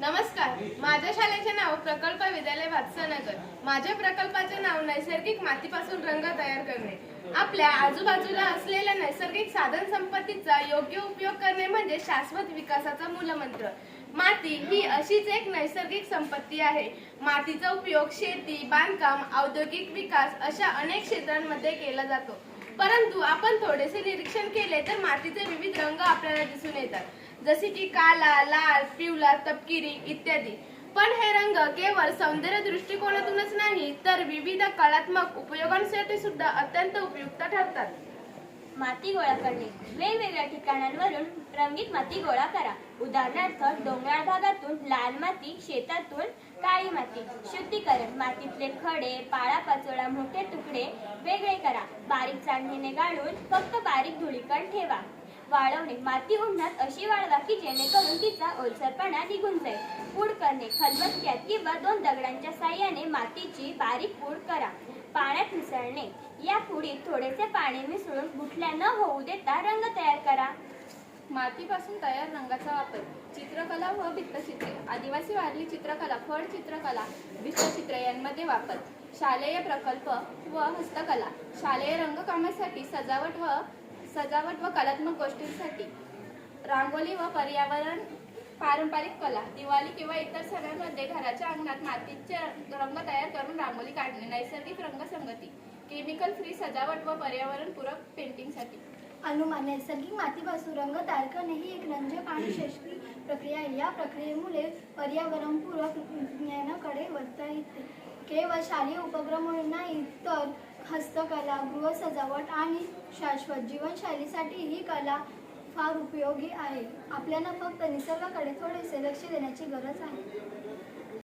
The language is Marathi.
नमस्कार. माझ्या शाळेचे नाव प्रकल्प विद्यालय वात्सनगर. माझ्या प्रकल्पाचे नाव नैसर्गिक मातीपासून रंग तयार करणे. आपल्या आजूबाजूला असलेल्या नैसर्गिक साधन संपत्तीचा योग्य उपयोग करणे म्हणजे शाश्वत विकासाचा मूलमंत्र. माती ही अशीच एक नैसर्गिक संपत्ती आहे. मातीचा उपयोग शेती बांधकाम औद्योगिक विकास अशा अनेक क्षेत्रांमध्ये केला जातो. परंतु आपण थोडेसे निरीक्षण केले तर मातीचे विविध रंग आपल्याला दिसून येतात. जसे की काला लाल पिवळा तपकिरी इत्यादी. पण हे रंग केवळ सौंदर्य दृष्टिकोनातूनच नाही तर विविध कलात्मक उपयोगांसाठी सुद्धा अत्यंत उपयुक्त ठरतात. माती गोळा करणे. वेगवेगळ्या ठिकाणांवरून रंगीत माती गोळा करा. उदाहरणार्थ डोंगराळ भागातून लाल माती शेतातून काळी माती. शुद्धीकरण मातीतले खडे पाळापाचोळा मोठे तुकडे वेगळे करा. बारीक चांदणीने गाळून फक्त बारीक धुळीकण ठेवा. वाळवणे माती उन्हात अशी वाळवा की जेणेकरून तिचा ओलसरपणा निघून जाईल. पूड करणे खलबत्त्यात किंवा दोन दगडांच्या साह्याने मातीची बारीक पूड करा. पाण्यात मिसळणे. या पुढील थोडेसे पाणी मिसळून गुठल्या न होऊ देता रंग तयार करा. मातीपासून तयार रंगाचा वापर. चित्रकला व भित्तचित्रे. आदिवासी वारली चित्रकला फळ चित्रकला भित्तचित्र यांमध्ये वापर. शालेय प्रकल्प व हस्तकला. शालेय रंगकामासाठी सजावट व सजावट व कलात्मक गोष्टींसाठी. रांगोली व पर्यावरण पारंपरिक कला दिवाळी किंवा इतर सणांमध्ये घराच्या अंगणात मातीचे रंग तयार करून रांगोली काढणे नैसर्गिक रंगसंगती केमिकल फ्री सजावट व पर्यावरणपूरक पेंटिंगसाठी. अनुमान नैसर्गिक मातीपासून रंग तयार करणे ही एक रंजक आणि शैक्षणिक प्रक्रिया आहे. या प्रक्रियेमुळे पर्यावरणपूरक ज्ञानाकडे वळता येते. केवळ शालेय उपक्रम नाही तर हस्तकला गृहसजावट आणि शाश्वत जीवनशैलीसाठी ही कला फार उपयोगी आहे. आपल्याला फक्त निसर्गाकडे थोडेसे लक्ष देण्याची गरज आहे.